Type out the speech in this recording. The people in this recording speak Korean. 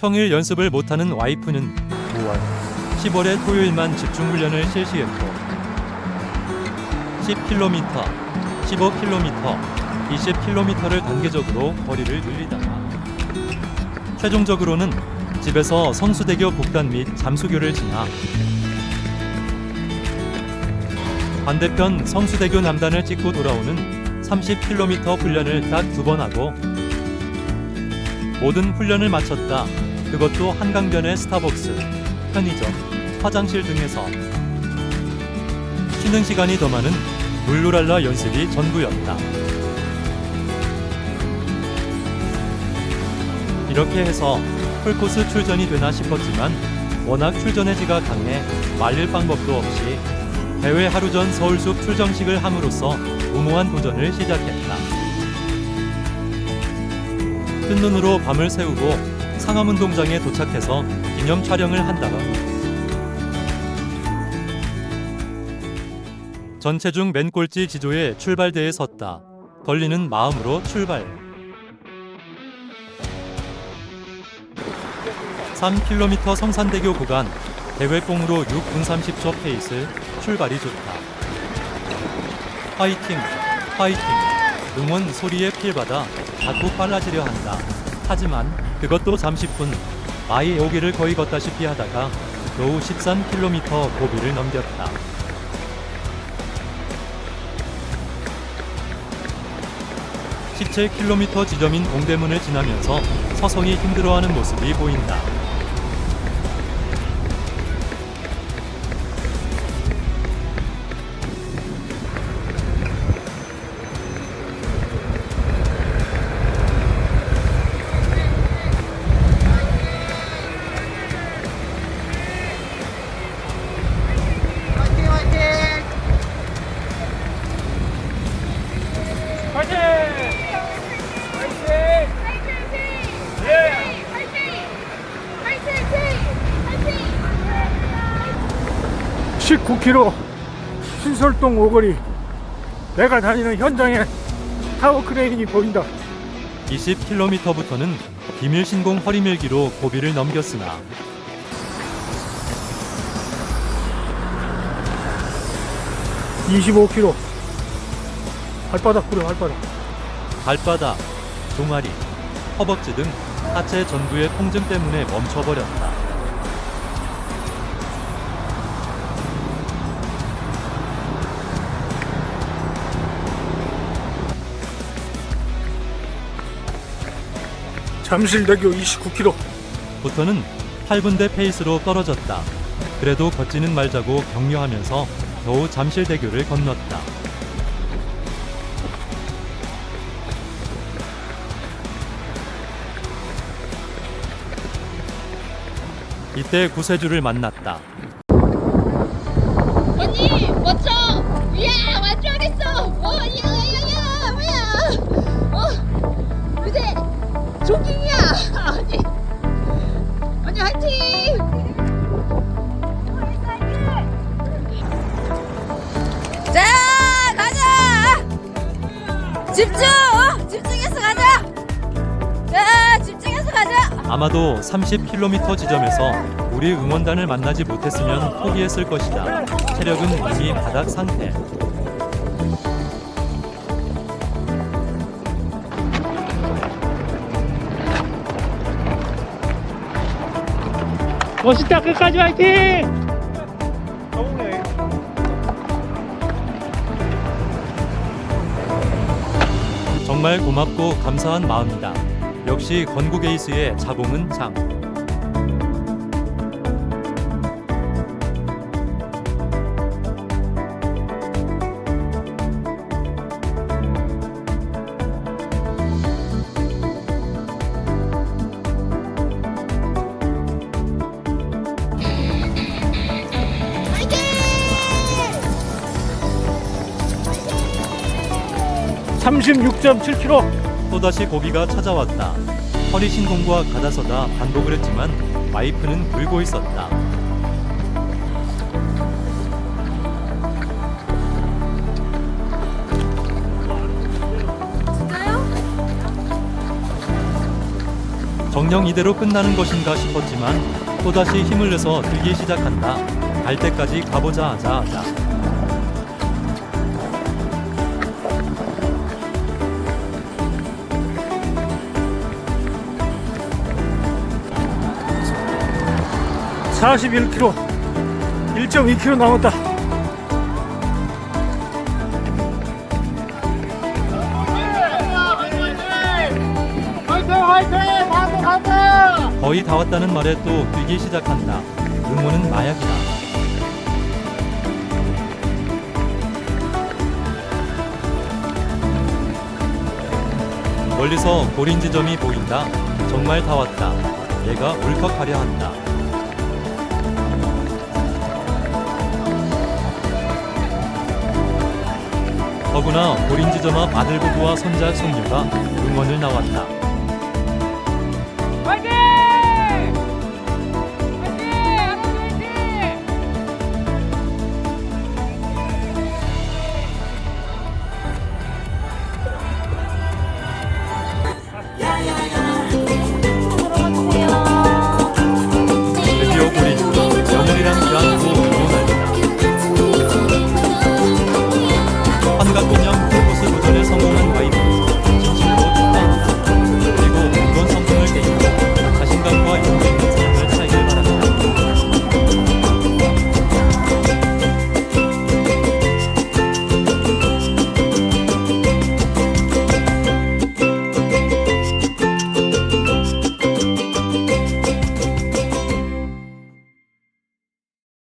평일 연습을 못하는 와이프는 5월 10월에 토요일만 집중 훈련을 실시했고 10km, 15km, 20km를 단계적으로 거리를 늘리다가 최종적으로는 집에서 성수대교 북단 및 잠수교를 지나 반대편 성수대교 남단을 찍고 돌아오는 30km 훈련을 딱 두 번 하고 모든 훈련을 마쳤다. 그것도 한강변의 스타벅스, 편의점, 화장실 등에서 쉬는 시간이 더 많은 룰루랄라 연습이 전부였다. 이렇게 해서 풀코스 출전이 되나 싶었지만 워낙 출전의 지가 강해 말릴 방법도 없이 대회 하루 전 서울숲 출정식을 함으로써 무모한 도전을 시작했다. 큰 눈으로 밤을 새우고 상암운동장에 도착해서 기념 촬영을 한다가 전체 중 맨 꼴찌 지조의 출발대에 섰다. 걸리는 마음으로 출발. 3km 성산대교 구간 대회공으로 6분 30초 페이스 출발이 좋다. 파이팅, 파이팅. 응원 소리에 필받아 자꾸 빨라지려 한다. 하지만 그것도 30분 마이 오기를 거의 걷다시피 하다가 겨우 13km 고비를 넘겼다. (17km) 지점인 동대문을 지나면서 서성이 힘들어하는 모습이 보인다. 화이팅! 화이팅! 예! 19km 신설동 오거리 내가 다니는 현장에 타워 크레인이 보인다 20km부터는 비밀 신공 허리밀기로 고비를 넘겼으나 25km 발바닥 뿌려 발바닥 발바닥, 종아리, 허벅지 등 하체 전부의 통증 때문에 멈춰버렸다. 잠실대교 29km 부터는 8분대 페이스로 떨어졌다. 그래도 걷지는 말자고 격려하면서 겨우 잠실대교를 건넜다. 이때 구세주를 만났다. 언니 멋져 야 완주하겠어. 어 야야야야 뭐야? 어 그새 조깅이야. 언니. 언니 화이팅! 자 가자! 집중 아마도 30km 지점에서 우리 응원단을 만나지 못했으면 포기했을 것이다. 체력은 이미 바닥 상태. 멋있다 끝까지 화이팅 정말 고맙고 감사한 마음이다. 역시 건국 에이스의 자봉은 장. 화이팅 36.7km 또다시 고비가 찾아왔다. 허리 신공과 가다서다 반복을 했지만 와이프는 울고 있었다. 정녕 이대로 끝나는 것인가 싶었지만 또다시 힘을 내서 들기 시작한다. 갈 때까지 가보자 하자 하자. 41km 1.2km 남았다 거의 다 왔다는 말에 또 뛰기 시작한다. 응원은 마약이다. 멀리서 고린 지점이 보인다. 정말 다 왔다. 얘가 울컥하려 한다. 더구나 고린 지점 앞 아들 부부와 손자 손녀가 응원을 나왔다. 안녕, 그곳을